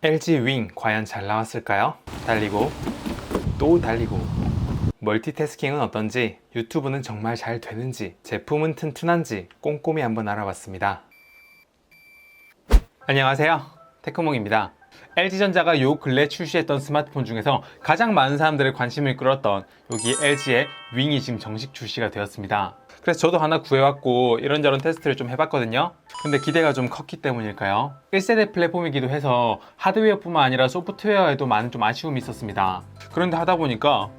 LG 윙 과연 잘 나왔을까요? 달리고 또 달리고 멀티태스킹은 어떤지 유튜브는 정말 잘 되는지 제품은 튼튼한지 꼼꼼히 한번 알아봤습니다. 안녕하세요. 테크몽입니다. LG전자가 요 근래 출시했던 스마트폰 중에서 가장 많은 사람들의 관심을 끌었던 여기 LG의 윙이 지금 정식 출시가 되었습니다. 그래서 저도 하나 구해왔고 이런저런 테스트를 좀 해봤거든요. 근데 기대가 좀 컸기 때문일까요? 1세대 플랫폼이기도 해서 하드웨어뿐만 아니라 소프트웨어에도 많은 좀 아쉬움이 있었습니다. 그런데 하다 보니까 어?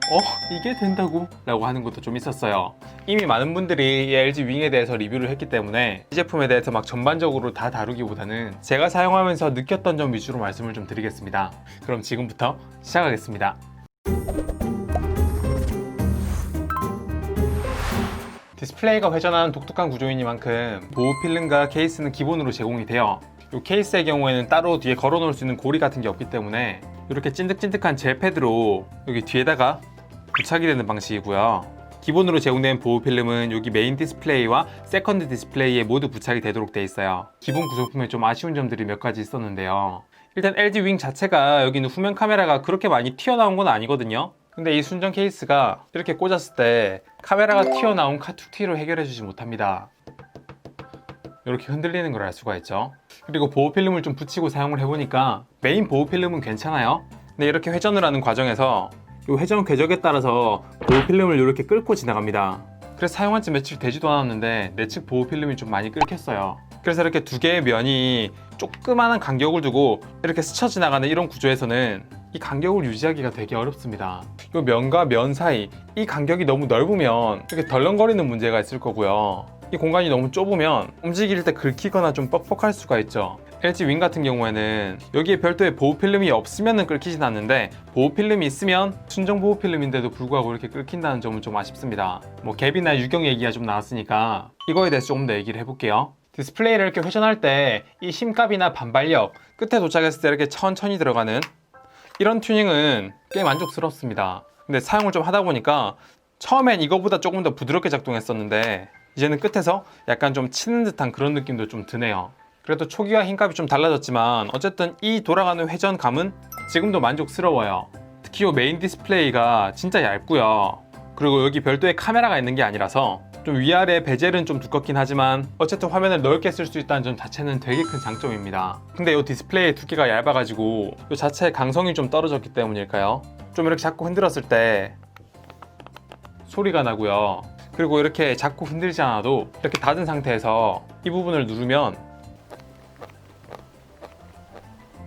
이게 된다고? 라고 하는 것도 좀 있었어요. 이미 많은 분들이 이 LG 윙에 대해서 리뷰를 했기 때문에 이 제품에 대해서 막 전반적으로 다 다루기보다는 제가 사용하면서 느꼈던 점 위주로 말씀을 좀 드리겠습니다. 그럼 지금부터 시작하겠습니다. 디스플레이가 회전하는 독특한 구조이니만큼 보호 필름과 케이스는 기본으로 제공이 돼요. 이 케이스의 경우에는 따로 뒤에 걸어 놓을 수 있는 고리 같은 게 없기 때문에 이렇게 찐득찐득한 젤 패드로 여기 뒤에다가 부착이 되는 방식이고요. 기본으로 제공된 보호 필름은 여기 메인 디스플레이와 세컨드 디스플레이에 모두 부착이 되도록 되어 있어요. 기본 구성품에 좀 아쉬운 점들이 몇 가지 있었는데요. 일단 LG 윙 자체가 여기 있는 후면 카메라가 그렇게 많이 튀어나온 건 아니거든요. 근데 이 순정 케이스가 이렇게 꽂았을 때 카메라가 튀어나온 카툭튀로 해결해 주지 못합니다. 이렇게 흔들리는 걸 알 수가 있죠. 그리고 보호 필름을 좀 붙이고 사용을 해보니까 메인 보호 필름은 괜찮아요. 근데 이렇게 회전을 하는 과정에서 이 회전 궤적에 따라서 보호 필름을 이렇게 끌고 지나갑니다. 그래서 사용한 지 며칠 되지도 않았는데 내측 보호 필름이 좀 많이 끓겠어요. 그래서 이렇게 두 개의 면이 조그마한 간격을 두고 이렇게 스쳐 지나가는 이런 구조에서는 이 간격을 유지하기가 되게 어렵습니다. 이 면과 면 사이 이 간격이 너무 넓으면 이렇게 덜렁거리는 문제가 있을 거고요. 이 공간이 너무 좁으면 움직일 때 긁히거나 좀 뻑뻑할 수가 있죠. LG 윙 같은 경우에는 여기에 별도의 보호 필름이 없으면 끓기진 않는데 보호 필름이 있으면 순정 보호 필름인데도 불구하고 이렇게 끓긴다는 점은 좀 아쉽습니다. 뭐 갭이나 유경 얘기가 좀 나왔으니까 이거에 대해서 조금 더 얘기를 해볼게요. 디스플레이를 이렇게 회전할 때 이 힘값이나 반발력 끝에 도착했을 때 이렇게 천천히 들어가는 이런 튜닝은 꽤 만족스럽습니다. 근데 사용을 좀 하다 보니까 처음엔 이거보다 조금 더 부드럽게 작동했었는데 이제는 끝에서 약간 좀 치는 듯한 그런 느낌도 좀 드네요. 그래도 초기와 힘값이 좀 달라졌지만 어쨌든 이 돌아가는 회전감은 지금도 만족스러워요. 특히 이 메인 디스플레이가 진짜 얇고요. 그리고 여기 별도의 카메라가 있는 게 아니라서 좀 위아래 베젤은 좀 두껍긴 하지만 어쨌든 화면을 넓게 쓸 수 있다는 점 자체는 되게 큰 장점입니다. 근데 이 디스플레이의 두께가 얇아가지고 이 자체의 강성이 좀 떨어졌기 때문일까요? 좀 이렇게 자꾸 흔들었을 때 소리가 나고요. 그리고 이렇게 자꾸 흔들지 않아도 이렇게 닫은 상태에서 이 부분을 누르면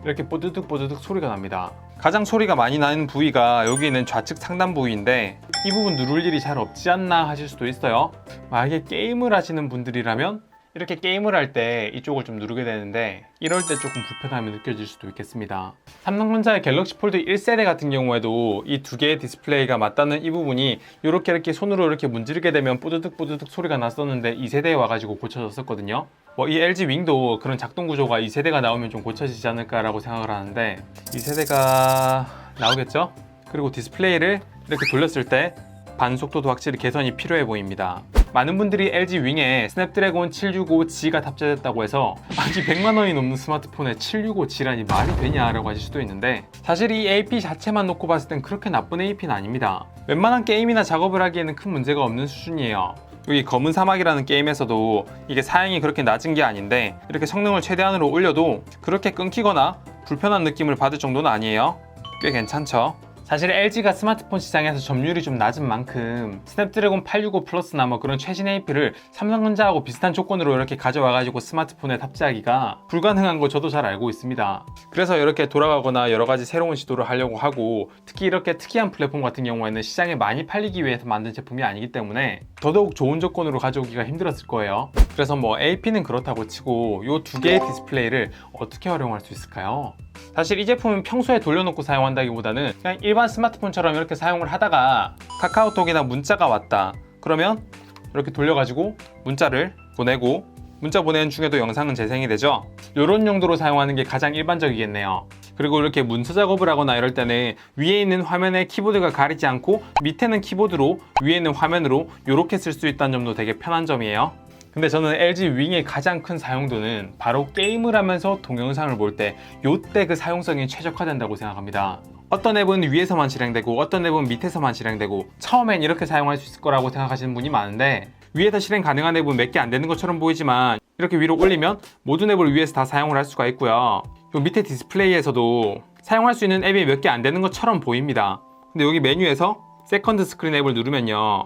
이렇게 뽀드득 뽀드득 소리가 납니다. 가장 소리가 많이 나는 부위가 여기 있는 좌측 상단 부위인데 이 부분 누를 일이 잘 없지 않나 하실 수도 있어요. 만약에 게임을 하시는 분들이라면 이렇게 게임을 할 때 이쪽을 좀 누르게 되는데 이럴 때 조금 불편함이 느껴질 수도 있겠습니다. 삼성전자의 갤럭시 폴드 1세대 같은 경우에도 이 두 개의 디스플레이가 맞닿는 이 부분이 이렇게 이렇게 손으로 이렇게 문지르게 되면 뽀드득 뽀드득 소리가 났었는데 2세대에 와가지고 고쳐졌었거든요. 뭐 이 LG 윙도 그런 작동 구조가 2세대가 나오면 좀 고쳐지지 않을까라고 생각을 하는데 2세대가 나오겠죠? 그리고 디스플레이를 이렇게 돌렸을 때 반속도도 확실히 개선이 필요해 보입니다. 많은 분들이 LG 윙에 스냅드래곤 765G가 탑재됐다고 해서 아직 100만 원이 넘는 스마트폰에 765G라니 말이 되냐라고 하실 수도 있는데 사실 이 AP 자체만 놓고 봤을 땐 그렇게 나쁜 AP는 아닙니다. 웬만한 게임이나 작업을 하기에는 큰 문제가 없는 수준이에요. 여기 검은 사막이라는 게임에서도 이게 사양이 그렇게 낮은 게 아닌데 이렇게 성능을 최대한으로 올려도 그렇게 끊기거나 불편한 느낌을 받을 정도는 아니에요. 꽤 괜찮죠? 사실 LG가 스마트폰 시장에서 점유율이 좀 낮은 만큼 스냅드래곤 865 플러스나 뭐 그런 최신 AP를 삼성전자하고 비슷한 조건으로 이렇게 가져와가지고 스마트폰에 탑재하기가 불가능한 거 저도 잘 알고 있습니다. 그래서 이렇게 돌아가거나 여러 가지 새로운 시도를 하려고 하고 특히 이렇게 특이한 플랫폼 같은 경우에는 시장에 많이 팔리기 위해서 만든 제품이 아니기 때문에 더더욱 좋은 조건으로 가져오기가 힘들었을 거예요. 그래서 뭐 AP는 그렇다고 치고 이 두 개의 디스플레이를 어떻게 활용할 수 있을까요? 사실 이 제품은 평소에 돌려놓고 사용한다기보다는 그냥 일반 스마트폰처럼 이렇게 사용을 하다가 카카오톡이나 문자가 왔다. 그러면 이렇게 돌려가지고 문자를 보내고 문자 보내는 중에도 영상은 재생이 되죠? 이런 용도로 사용하는 게 가장 일반적이겠네요. 그리고 이렇게 문서 작업을 하거나 이럴 때는 위에 있는 화면에 키보드가 가리지 않고 밑에는 키보드로 위에 있는 화면으로 이렇게 쓸 수 있다는 점도 되게 편한 점이에요. 근데 저는 LG 윙의 가장 큰 사용도는 바로 게임을 하면서 동영상을 볼 때 요때 그 사용성이 최적화된다고 생각합니다. 어떤 앱은 위에서만 실행되고 어떤 앱은 밑에서만 실행되고 처음엔 이렇게 사용할 수 있을 거라고 생각하시는 분이 많은데 위에서 실행 가능한 앱은 몇 개 안 되는 것처럼 보이지만 이렇게 위로 올리면 모든 앱을 위에서 다 사용을 할 수가 있고요. 요 밑에 디스플레이에서도 사용할 수 있는 앱이 몇 개 안 되는 것처럼 보입니다. 근데 여기 메뉴에서 세컨드 스크린 앱을 누르면요.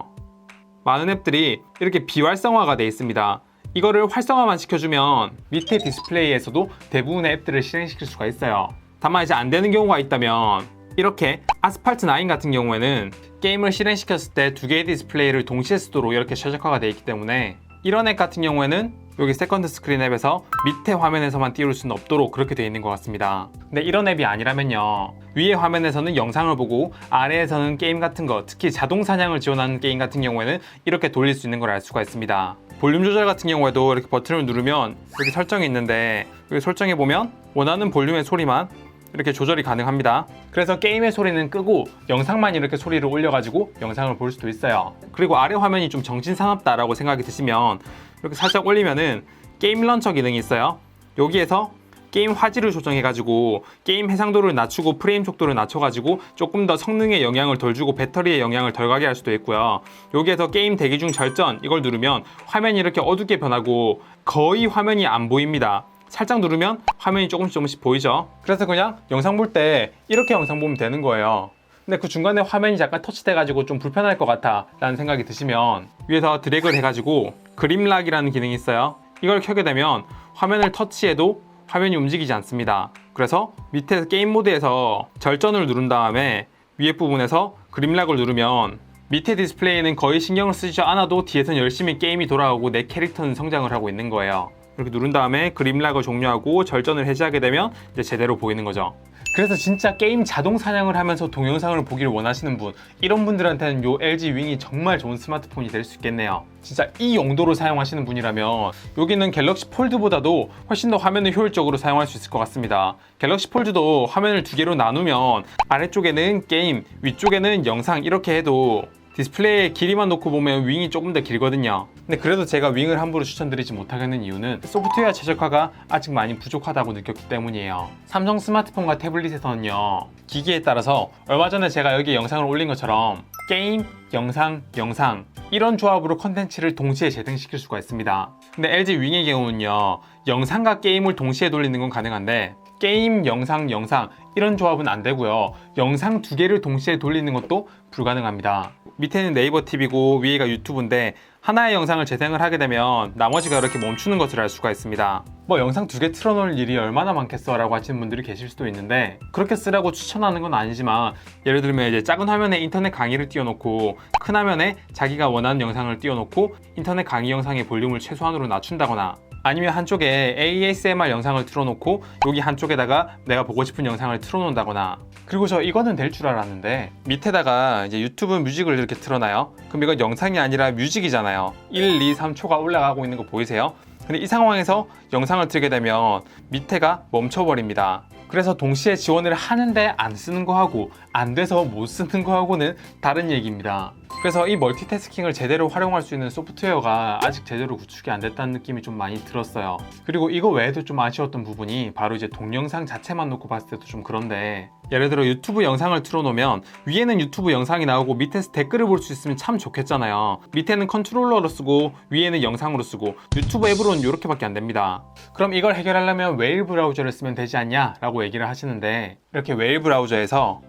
많은 앱들이 이렇게 비활성화가 되어 있습니다. 이거를 활성화만 시켜주면 밑에 디스플레이에서도 대부분의 앱들을 실행시킬 수가 있어요. 다만 이제 안 되는 경우가 있다면 이렇게 아스팔트 9 같은 경우에는 게임을 실행시켰을 때 두 개의 디스플레이를 동시에 쓰도록 이렇게 최적화가 되어 있기 때문에 이런 앱 같은 경우에는 여기 세컨드 스크린 앱에서 밑에 화면에서만 띄울 수는 없도록 그렇게 되어 있는 것 같습니다. 근데 이런 앱이 아니라면요. 위에 화면에서는 영상을 보고 아래에서는 게임 같은 거, 특히 자동 사냥을 지원하는 게임 같은 경우에는 이렇게 돌릴 수 있는 걸 알 수가 있습니다. 볼륨 조절 같은 경우에도 이렇게 버튼을 누르면 여기 설정이 있는데 여기 설정해 보면 원하는 볼륨의 소리만 이렇게 조절이 가능합니다. 그래서 게임의 소리는 끄고 영상만 이렇게 소리를 올려가지고 영상을 볼 수도 있어요. 그리고 아래 화면이 좀 정신사납다 라고 생각이 드시면 이렇게 살짝 올리면은 게임 런처 기능이 있어요. 여기에서 게임 화질을 조정해가지고 게임 해상도를 낮추고 프레임 속도를 낮춰가지고 조금 더 성능에 영향을 덜 주고 배터리에 영향을 덜 가게 할 수도 있고요. 여기에서 게임 대기 중 절전 이걸 누르면 화면이 이렇게 어둡게 변하고 거의 화면이 안 보입니다. 살짝 누르면 화면이 조금씩 조금씩 보이죠. 그래서 그냥 영상 볼 때 이렇게 영상 보면 되는 거예요. 근데 그 중간에 화면이 약간 터치돼 가지고 좀 불편할 것 같아 라는 생각이 드시면 위에서 드래그를 해 가지고 그림락이라는 기능이 있어요. 이걸 켜게 되면 화면을 터치해도 화면이 움직이지 않습니다. 그래서 밑에 게임 모드에서 절전을 누른 다음에 위에 부분에서 그림락을 누르면 밑에 디스플레이는 거의 신경을 쓰지 않아도 뒤에서는 열심히 게임이 돌아가고 내 캐릭터는 성장을 하고 있는 거예요. 이렇게 누른 다음에 그림락을 종료하고 절전을 해제하게 되면 이제 제대로 보이는 거죠. 그래서 진짜 게임 자동 사냥을 하면서 동영상을 보기를 원하시는 분 이런 분들한테는 요 LG 윙이 정말 좋은 스마트폰이 될 수 있겠네요 진짜 이 용도로 사용하시는 분이라면 여기는 갤럭시 폴드보다도 훨씬 더 화면을 효율적으로 사용할 수 있을 것 같습니다 갤럭시 폴드도 화면을 두 개로 나누면 아래쪽에는 게임 위쪽에는 영상 이렇게 해도 디스플레이에 길이만 놓고 보면 윙이 조금 더 길거든요. 근데 그래도 제가 윙을 함부로 추천드리지 못하겠는 이유는 소프트웨어 최적화가 아직 많이 부족하다고 느꼈기 때문이에요. 삼성 스마트폰과 태블릿에서는요 기기에 따라서 얼마 전에 제가 여기 영상을 올린 것처럼 게임, 영상, 영상 이런 조합으로 컨텐츠를 동시에 재생시킬 수가 있습니다. 근데 LG 윙의 경우는요 영상과 게임을 동시에 돌리는 건 가능한데 게임, 영상, 영상 이런 조합은 안 되고요. 영상 두 개를 동시에 돌리는 것도 불가능합니다. 밑에는 네이버 TV고 위에가 유튜브인데 하나의 영상을 재생을 하게 되면 나머지가 이렇게 멈추는 것을 알 수가 있습니다. 뭐 영상 두 개 틀어놓을 일이 얼마나 많겠어 라고 하시는 분들이 계실 수도 있는데 그렇게 쓰라고 추천하는 건 아니지만 예를 들면 이제 작은 화면에 인터넷 강의를 띄워놓고 큰 화면에 자기가 원하는 영상을 띄워놓고 인터넷 강의 영상의 볼륨을 최소한으로 낮춘다거나 아니면 한쪽에 ASMR 영상을 틀어놓고 여기 한쪽에다가 내가 보고 싶은 영상을 틀어놓는다거나 그리고 저 이거는 될 줄 알았는데 밑에다가 이제 유튜브 뮤직을 이렇게 틀어놔요 그럼 이거 영상이 아니라 뮤직이잖아요 1, 2, 3초가 올라가고 있는 거 보이세요? 근데 이 상황에서 영상을 틀게 되면 밑에가 멈춰버립니다 그래서 동시에 지원을 하는데 안 쓰는 거하고 안 돼서 못 쓰는 거하고는 다른 얘기입니다. 그래서 이 멀티태스킹을 제대로 활용할 수 있는 소프트웨어가 아직 제대로 구축이 안 됐다는 느낌이 좀 많이 들었어요. 그리고 이거 외에도 좀 아쉬웠던 부분이 바로 이제 동영상 자체만 놓고 봤을 때도 좀 그런데 예를 들어 유튜브 영상을 틀어놓으면 위에는 유튜브 영상이 나오고 밑에서 댓글을 볼 수 있으면 참 좋겠잖아요. 밑에는 컨트롤러로 쓰고 위에는 영상으로 쓰고 유튜브 앱으로는 이렇게밖에 안 됩니다. 그럼 이걸 해결하려면 웨일 브라우저를 쓰면 되지 않냐? 라고 얘기를 하시는데 이렇게 웨일 브라우저에서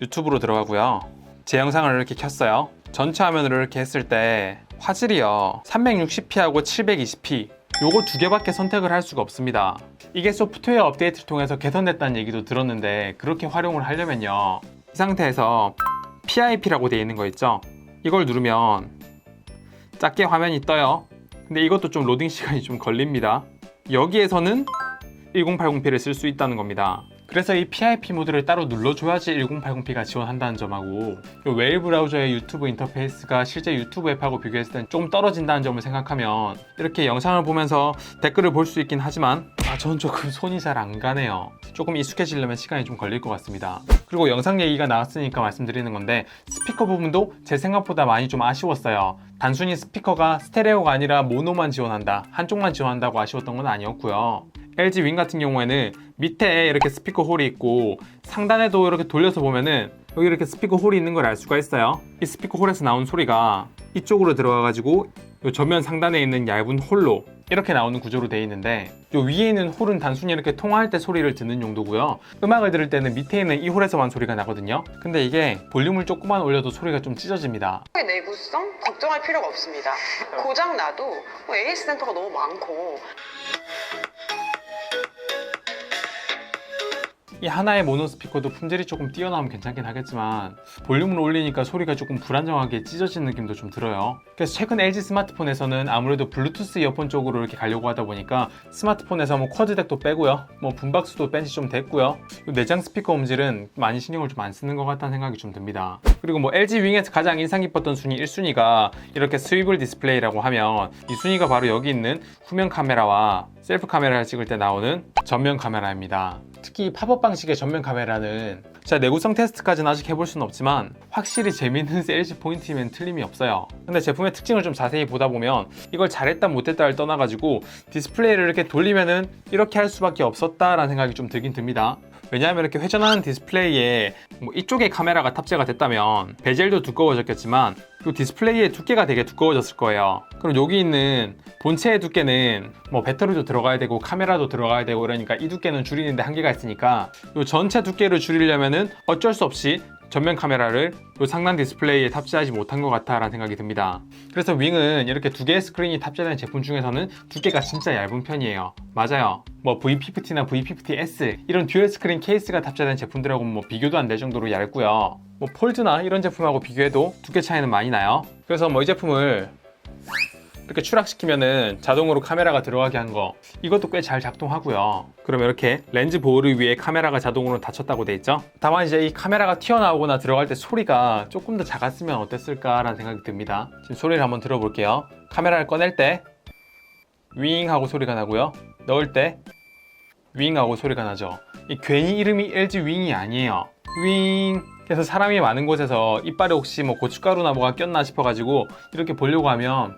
유튜브로 들어가고요. 제 영상을 이렇게 켰어요. 전체 화면으로 이렇게 했을 때 화질이요. 360p하고 720p 요거 두 개밖에 선택을 할 수가 없습니다. 이게 소프트웨어 업데이트를 통해서 개선됐다는 얘기도 들었는데 그렇게 활용을 하려면요. 이 상태에서 PIP라고 되어 있는 거 있죠? 이걸 누르면 작게 화면이 떠요. 근데 이것도 좀 로딩 시간이 좀 걸립니다. 여기에서는 1080p를 쓸 수 있다는 겁니다. 그래서 이 PIP 모드를 따로 눌러줘야지 1080p가 지원한다는 점하고 이 웨일 브라우저의 유튜브 인터페이스가 실제 유튜브 앱하고 비교했을 땐 좀 떨어진다는 점을 생각하면 이렇게 영상을 보면서 댓글을 볼 수 있긴 하지만 아, 전 조금 손이 잘 안 가네요. 조금 익숙해지려면 시간이 좀 걸릴 것 같습니다. 그리고 영상 얘기가 나왔으니까 말씀드리는 건데 스피커 부분도 제 생각보다 많이 좀 아쉬웠어요. 단순히 스피커가 스테레오가 아니라 모노만 지원한다, 한쪽만 지원한다고 아쉬웠던 건 아니었고요. LG 윙 같은 경우에는 밑에 이렇게 스피커 홀이 있고 상단에도 이렇게 돌려서 보면은 여기 이렇게 스피커 홀이 있는 걸 알 수가 있어요. 이 스피커 홀에서 나온 소리가 이쪽으로 들어가가지고 요 전면 상단에 있는 얇은 홀로 이렇게 나오는 구조로 되어 있는데 요 위에 있는 홀은 단순히 이렇게 통화할 때 소리를 듣는 용도고요. 음악을 들을 때는 밑에 있는 이 홀에서만 소리가 나거든요. 근데 이게 볼륨을 조금만 올려도 소리가 좀 찢어집니다. 내구성 걱정할 필요가 없습니다. 고장 나도 뭐 AS 센터가 너무 많고 이 하나의 모노 스피커도 품질이 조금 뛰어나면 괜찮긴 하겠지만 볼륨을 올리니까 소리가 조금 불안정하게 찢어지는 느낌도 좀 들어요. 그래서 최근 LG 스마트폰에서는 아무래도 블루투스 이어폰 쪽으로 이렇게 가려고 하다 보니까 스마트폰에서 뭐 쿼드덱도 빼고요, 뭐 분박수도 뺀 지 좀 됐고요. 이 내장 스피커 음질은 많이 신경을 좀 안 쓰는 것 같다는 생각이 좀 듭니다. 그리고 뭐 LG 윙에서 가장 인상 깊었던 순위 1순위가 이렇게 스위블 디스플레이라고 하면 이 순위가 바로 여기 있는 후면 카메라와 셀프 카메라를 찍을 때 나오는 전면 카메라입니다. 특히 팝업 방식의 전면 카메라는 제가 내구성 테스트까지는 아직 해볼 수는 없지만 확실히 재밌는 LG 포인트면 틀림이 없어요. 근데 제품의 특징을 좀 자세히 보다 보면 이걸 잘했다 못했다를 떠나가지고 디스플레이를 이렇게 돌리면은 이렇게 할 수밖에 없었다라는 생각이 좀 들긴 듭니다. 왜냐하면 이렇게 회전하는 디스플레이에 뭐 이쪽에 카메라가 탑재가 됐다면 베젤도 두꺼워졌겠지만 이 디스플레이의 두께가 되게 두꺼워졌을 거예요. 그럼 여기 있는 본체의 두께는 뭐 배터리도 들어가야 되고 카메라도 들어가야 되고 그러니까 이 두께는 줄이는데 한계가 있으니까 이 전체 두께를 줄이려면은 어쩔 수 없이 전면 카메라를 이 상단 디스플레이에 탑재하지 못한 것 같다라는 생각이 듭니다. 그래서 윙은 이렇게 두 개의 스크린이 탑재된 제품 중에서는 두께가 진짜 얇은 편이에요. 맞아요. 뭐 V50나 V50S 이런 듀얼 스크린 케이스가 탑재된 제품들하고는 뭐 비교도 안 될 정도로 얇고요. 뭐 폴드나 이런 제품하고 비교해도 두께 차이는 많이 나요. 그래서 뭐 이 제품을 이렇게 추락시키면은 자동으로 카메라가 들어가게 한 거 이것도 꽤 잘 작동하고요. 그러면 이렇게 렌즈 보호를 위해 카메라가 자동으로 닫혔다고 돼 있죠. 다만 이제 이 카메라가 튀어나오거나 들어갈 때 소리가 조금 더 작았으면 어땠을까 라는 생각이 듭니다. 지금 소리를 한번 들어볼게요. 카메라를 꺼낼 때 윙 하고 소리가 나고요. 넣을 때 윙 하고 소리가 나죠. 이 괜히 이름이 LG 윙이 아니에요. 윙. 그래서 사람이 많은 곳에서 이빨에 혹시 뭐 고춧가루나 뭐가 꼈나 싶어가지고 이렇게 보려고 하면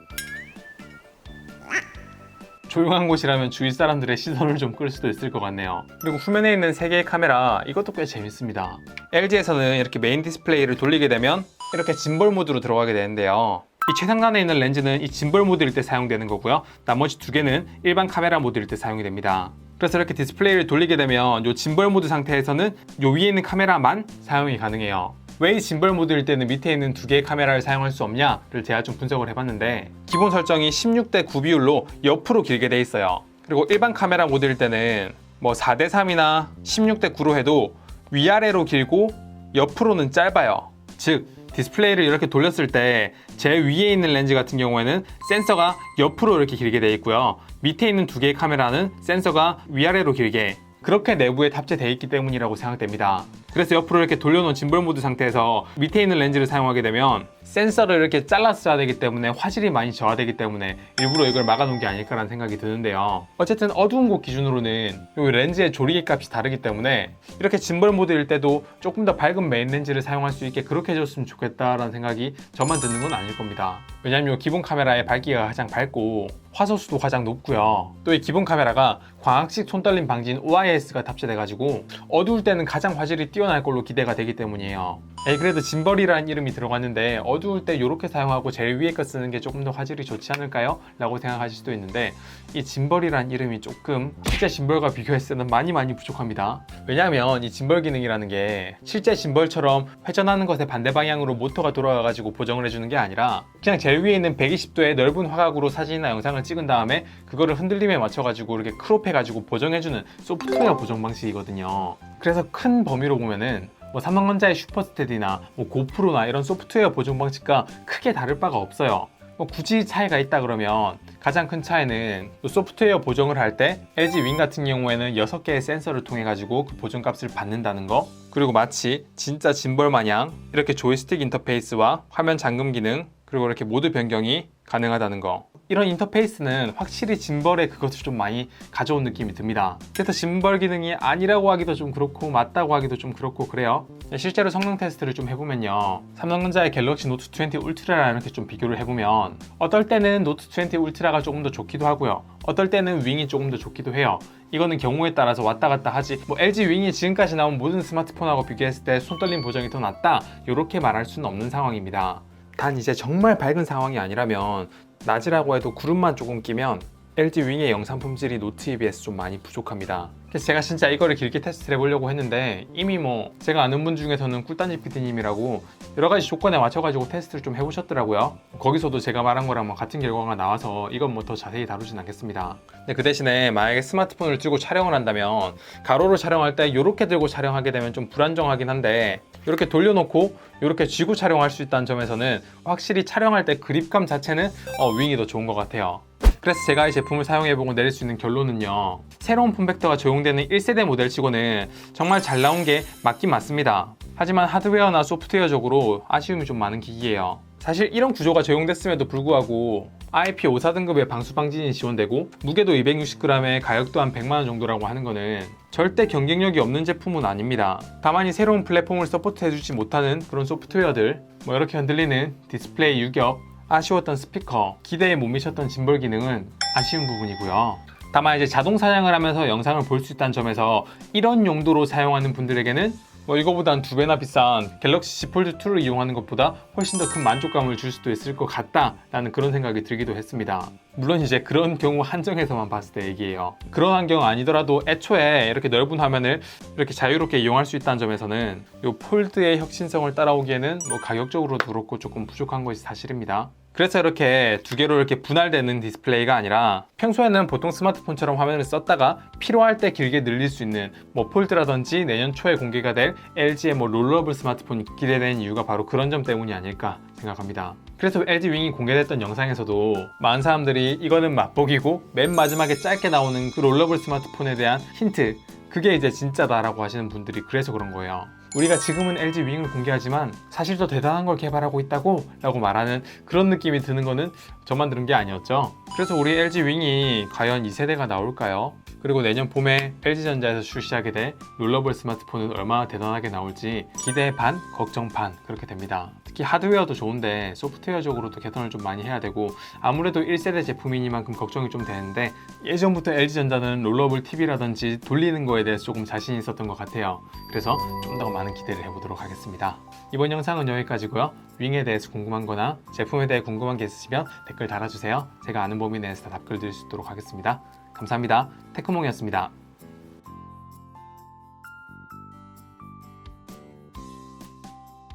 조용한 곳이라면 주위 사람들의 시선을 좀 끌 수도 있을 것 같네요. 그리고 후면에 있는 세 개의 카메라 이것도 꽤 재밌습니다. LG에서는 이렇게 메인 디스플레이를 돌리게 되면 이렇게 짐벌 모드로 들어가게 되는데요. 이 최상단에 있는 렌즈는 이 짐벌 모드일 때 사용되는 거고요. 나머지 두 개는 일반 카메라 모드일 때 사용이 됩니다. 그래서 이렇게 디스플레이를 돌리게 되면 이 짐벌 모드 상태에서는 이 위에 있는 카메라만 사용이 가능해요. 왜 이 짐벌 모드일 때는 밑에 있는 두 개의 카메라를 사용할 수 없냐를 제가 좀 분석을 해봤는데 기본 설정이 16대 9 비율로 옆으로 길게 돼 있어요. 그리고 일반 카메라 모드일 때는 뭐 4대 3이나 16대 9로 해도 위아래로 길고 옆으로는 짧아요. 즉 디스플레이를 이렇게 돌렸을 때 제 위에 있는 렌즈 같은 경우에는 센서가 옆으로 이렇게 길게 돼 있고요. 밑에 있는 두 개의 카메라는 센서가 위아래로 길게 그렇게 내부에 탑재되어 있기 때문이라고 생각됩니다. 그래서 옆으로 이렇게 돌려놓은 짐벌 모드 상태에서 밑에 있는 렌즈를 사용하게 되면 센서를 이렇게 써야 되기 때문에 화질이 많이 저하되기 때문에 일부러 이걸 막아놓은 게 아닐까라는 생각이 드는데요. 어쨌든 어두운 곳 기준으로는 이 렌즈의 조리개 값이 다르기 때문에 이렇게 짐벌 모드일 때도 조금 더 밝은 메인 렌즈를 사용할 수 있게 그렇게 해줬으면 좋겠다라는 생각이 저만 드는 건 아닐 겁니다. 왜냐하면 이 기본 카메라의 밝기가 가장 밝고 화소수도 가장 높고요. 또 이 기본 카메라가 광학식 손떨림 방지인 OIS가 탑재돼가지고 어두울 때는 가장 화질이 뛰어날 걸로 기대가 되기 때문이에요. 에이 그래도 짐벌이라는 이름이 들어갔는데 어두울 때 이렇게 사용하고 제일 위에 거 쓰는 게 조금 더 화질이 좋지 않을까요? 라고 생각하실 수도 있는데 이 짐벌이라는 이름이 조금 실제 짐벌과 비교했을 때는 많이 많이 부족합니다. 왜냐하면 이 짐벌 기능이라는 게 실제 짐벌처럼 회전하는 것의 반대 방향으로 모터가 돌아가가지고 보정을 해주는 게 아니라 그냥 제일 위에 있는 120도의 넓은 화각으로 사진이나 영상을 찍은 다음에 그거를 흔들림에 맞춰가지고 이렇게 크롭해가지고 보정해주는 소프트웨어 보정 방식이거든요. 그래서 큰 범위로 보면은 뭐 삼성전자의 슈퍼스테디나 뭐 고프로나 이런 소프트웨어 보정 방식과 크게 다를 바가 없어요. 뭐 굳이 차이가 있다 그러면 가장 큰 차이는 또 소프트웨어 보정을 할 때 LG 윙 같은 경우에는 6개의 센서를 통해 가지고 그 보정 값을 받는다는 거 그리고 마치 진짜 짐벌 마냥 이렇게 조이스틱 인터페이스와 화면 잠금 기능 그리고 이렇게 모드 변경이 가능하다는 거 이런 인터페이스는 확실히 짐벌의 그것을 좀 많이 가져온 느낌이 듭니다. 그래서 짐벌 기능이 아니라고 하기도 좀 그렇고 맞다고 하기도 좀 그렇고 그래요. 실제로 성능 테스트를 좀 해보면요. 삼성전자의 갤럭시 노트 20 울트라랑 이렇게 좀 비교를 해보면 어떨 때는 노트 20 울트라가 조금 더 좋기도 하고요. 어떨 때는 윙이 조금 더 좋기도 해요. 이거는 경우에 따라서 왔다 갔다 하지 뭐 LG 윙이 지금까지 나온 모든 스마트폰하고 비교했을 때 손떨림 보정이 더 낫다 이렇게 말할 수는 없는 상황입니다. 단 이제 정말 밝은 상황이 아니라면 낮이라고 해도 구름만 조금 끼면 LG 윙의 영상 품질이 노트 에 비해서 좀 많이 부족합니다. 그래서 제가 진짜 이거를 길게 테스트를 해보려고 했는데 이미 뭐 제가 아는 분 중에서는 꿀단지 PD님이라고 여러 가지 조건에 맞춰가지고 테스트를 좀 해보셨더라고요. 거기서도 제가 말한 거랑 뭐 같은 결과가 나와서 이건 뭐 더 자세히 다루진 않겠습니다. 근데 그 대신에 만약에 스마트폰을 들고 촬영을 한다면 가로로 촬영할 때 이렇게 들고 촬영하게 되면 좀 불안정하긴 한데 이렇게 돌려놓고 이렇게 쥐고 촬영할 수 있다는 점에서는 확실히 촬영할 때 그립감 자체는 어, 윙이 더 좋은 것 같아요. 그래서 제가 이 제품을 사용해보고 내릴 수 있는 결론은요. 새로운 폼팩터가 적용되는 1세대 모델치고는 정말 잘 나온 게 맞긴 맞습니다. 하지만 하드웨어나 소프트웨어적으로 아쉬움이 좀 많은 기기예요. 사실 이런 구조가 적용됐음에도 불구하고 IP54 등급의 방수 방진이 지원되고 무게도 260g에 가격도 한 100만 원 정도라고 하는 거는 절대 경쟁력이 없는 제품은 아닙니다. 다만 이 새로운 플랫폼을 서포트해주지 못하는 그런 소프트웨어들 뭐 이렇게 흔들리는 디스플레이 유격 아쉬웠던 스피커, 기대에 못 미쳤던 짐벌 기능은 아쉬운 부분이고요. 다만 이제 자동 사냥을 하면서 영상을 볼 수 있다는 점에서 이런 용도로 사용하는 분들에게는 뭐 이거보단 두 배나 비싼 갤럭시 Z 폴드 2를 이용하는 것보다 훨씬 더 큰 만족감을 줄 수도 있을 것 같다라는 그런 생각이 들기도 했습니다. 물론 이제 그런 경우 한정해서만 봤을 때 얘기예요. 그런 환경 아니더라도 애초에 이렇게 넓은 화면을 이렇게 자유롭게 이용할 수 있다는 점에서는 이 폴드의 혁신성을 따라오기에는 뭐 가격적으로도 그렇고 조금 부족한 것이 사실입니다. 그래서 이렇게 두 개로 이렇게 분할되는 디스플레이가 아니라 평소에는 보통 스마트폰처럼 화면을 썼다가 필요할 때 길게 늘릴 수 있는 뭐 폴드라든지 내년 초에 공개가 될 LG의 뭐 롤러블 스마트폰이 기대되는 이유가 바로 그런 점 때문이 아닐까 생각합니다. 그래서 LG 윙이 공개됐던 영상에서도 많은 사람들이 이거는 맛보기고 맨 마지막에 짧게 나오는 그 롤러블 스마트폰에 대한 힌트 그게 이제 진짜다라고 하시는 분들이 그래서 그런 거예요. 우리가 지금은 LG 윙을 공개하지만 사실 더 대단한 걸 개발하고 있다고 라고 말하는 그런 느낌이 드는 거는 저만 들은 게 아니었죠. 그래서 우리 LG 윙이 과연 2세대가 나올까요? 그리고 내년 봄에 LG전자에서 출시하게 될 롤러블 스마트폰은 얼마나 대단하게 나올지 기대 반, 걱정 반 그렇게 됩니다. 특히 하드웨어도 좋은데 소프트웨어적으로도 개선을 좀 많이 해야 되고 아무래도 1세대 제품이니만큼 걱정이 좀 되는데 예전부터 LG전자는 롤러블 TV라든지 돌리는 거에 대해서 조금 자신이 있었던 것 같아요. 그래서 좀 더 많은 기대를 해보도록 하겠습니다. 이번 영상은 여기까지고요. 윙에 대해서 궁금한 거나 제품에 대해 궁금한 게 있으시면 댓글 달아주세요. 제가 아는 범위 내에서 다 답글 드릴 수 있도록 하겠습니다. 감사합니다. 테크몽이었습니다.